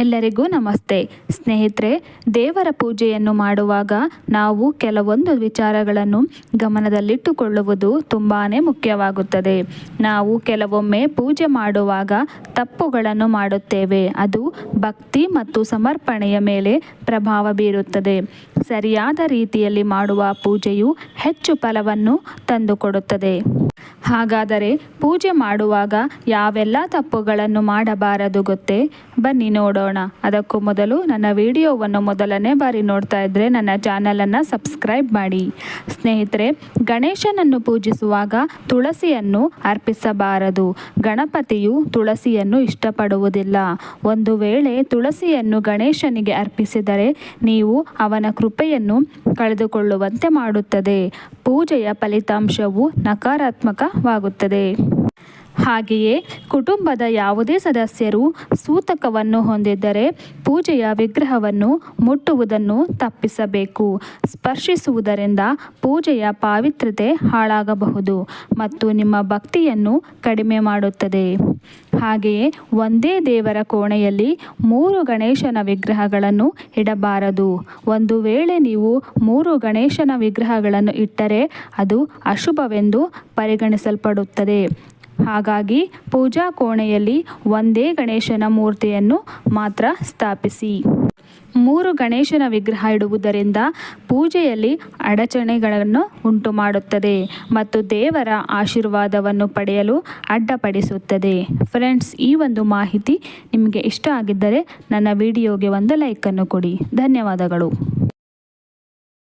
ಎಲ್ಲರಿಗೂ ನಮಸ್ತೆ. ಸ್ನೇಹಿತರೆ, ದೇವರ ಪೂಜೆಯನ್ನು ಮಾಡುವಾಗ ನಾವು ಕೆಲವೊಂದು ವಿಚಾರಗಳನ್ನು ಗಮನದಲ್ಲಿಟ್ಟುಕೊಳ್ಳುವುದು ತುಂಬಾ ಮುಖ್ಯವಾಗುತ್ತದೆ. ನಾವು ಕೆಲವೊಮ್ಮೆ ಪೂಜೆ ಮಾಡುವಾಗ ತಪ್ಪುಗಳನ್ನು ಮಾಡುತ್ತೇವೆ. ಅದು ಭಕ್ತಿ ಮತ್ತು ಸಮರ್ಪಣೆಯ ಮೇಲೆ ಪ್ರಭಾವ ಬೀರುತ್ತದೆ. ಸರಿಯಾದ ರೀತಿಯಲ್ಲಿ ಮಾಡುವ ಪೂಜೆಯು ಹೆಚ್ಚು ಫಲವನ್ನು ತಂದುಕೊಡುತ್ತದೆ. ಹಾಗಾದರೆ ಪೂಜೆ ಮಾಡುವಾಗ ಯಾವೆಲ್ಲ ತಪ್ಪುಗಳನ್ನು ಮಾಡಬಾರದು ಗೊತ್ತೇ? ಬನ್ನಿ ನೋಡೋಣ. ಅದಕ್ಕೂ ಮೊದಲು ನನ್ನ ವಿಡಿಯೋವನ್ನು ಮೊದಲನೇ ಬಾರಿ ನೋಡ್ತಾ ಇದ್ದರೆ ನನ್ನ ಚಾನಲನ್ನು ಸಬ್ಸ್ಕ್ರೈಬ್ ಮಾಡಿ. ಸ್ನೇಹಿತರೆ, ಗಣೇಶನನ್ನು ಪೂಜಿಸುವಾಗ ತುಳಸಿಯನ್ನು ಅರ್ಪಿಸಬಾರದು. ಗಣಪತಿಯು ತುಳಸಿಯನ್ನು ಇಷ್ಟಪಡುವುದಿಲ್ಲ. ಒಂದು ವೇಳೆ ತುಳಸಿಯನ್ನು ಗಣೇಶನಿಗೆ ಅರ್ಪಿಸಿದರೆ ನೀವು ಅವನ ಕೃಪೆಯನ್ನು ಕಳೆದುಕೊಳ್ಳುವಂತೆ ಮಾಡುತ್ತದೆ. ಪೂಜೆಯ ಫಲಿತಾಂಶವು ನಕಾರಾತ್ಮಕವಾಗುತ್ತದೆ ಹಾಗೆಯೇ ಕುಟುಂಬದ ಯಾವುದೇ ಸದಸ್ಯರು ಸೂತಕವನ್ನು ಹೊಂದಿದ್ದರೆ ಪೂಜೆಯ ವಿಗ್ರಹವನ್ನು ಮುಟ್ಟುವುದನ್ನು ತಪ್ಪಿಸಬೇಕು. ಸ್ಪರ್ಶಿಸುವುದರಿಂದ ಪೂಜೆಯ ಪಾವಿತ್ರ್ಯತೆ ಹಾಳಾಗಬಹುದು ಮತ್ತು ನಿಮ್ಮ ಭಕ್ತಿಯನ್ನು ಕಡಿಮೆ ಮಾಡುತ್ತದೆ. ಹಾಗೆಯೇ ಒಂದೇ ದೇವರ ಕೋಣೆಯಲ್ಲಿ ಮೂರು ಗಣೇಶನ ವಿಗ್ರಹಗಳನ್ನು ಇಡಬಾರದು. ಒಂದು ವೇಳೆ ನೀವು ಮೂರು ಗಣೇಶನ ವಿಗ್ರಹಗಳನ್ನು ಇಟ್ಟರೆ ಅದು ಅಶುಭವೆಂದು ಪರಿಗಣಿಸಲ್ಪಡುತ್ತದೆ. ಹಾಗಾಗಿ ಪೂಜಾ ಕೋಣೆಯಲ್ಲಿ ಒಂದೇ ಗಣೇಶನ ಮೂರ್ತಿಯನ್ನು ಮಾತ್ರ ಸ್ಥಾಪಿಸಿ. ಮೂರು ಗಣೇಶನ ವಿಗ್ರಹ ಇಡುವುದರಿಂದ ಪೂಜೆಯಲ್ಲಿ ಅಡಚಣೆಗಳನ್ನು ಉಂಟು ಮಾಡುತ್ತದೆ ಮತ್ತು ದೇವರ ಆಶೀರ್ವಾದವನ್ನು ಪಡೆಯಲು ಅಡ್ಡಪಡಿಸುತ್ತದೆ. ಫ್ರೆಂಡ್ಸ್, ಈ ಒಂದು ಮಾಹಿತಿ ನಿಮಗೆ ಇಷ್ಟ ಆಗಿದ್ದರೆ ನನ್ನ ವಿಡಿಯೋಗೆ ಒಂದು ಲೈಕನ್ನು ಕೊಡಿ. ಧನ್ಯವಾದಗಳು.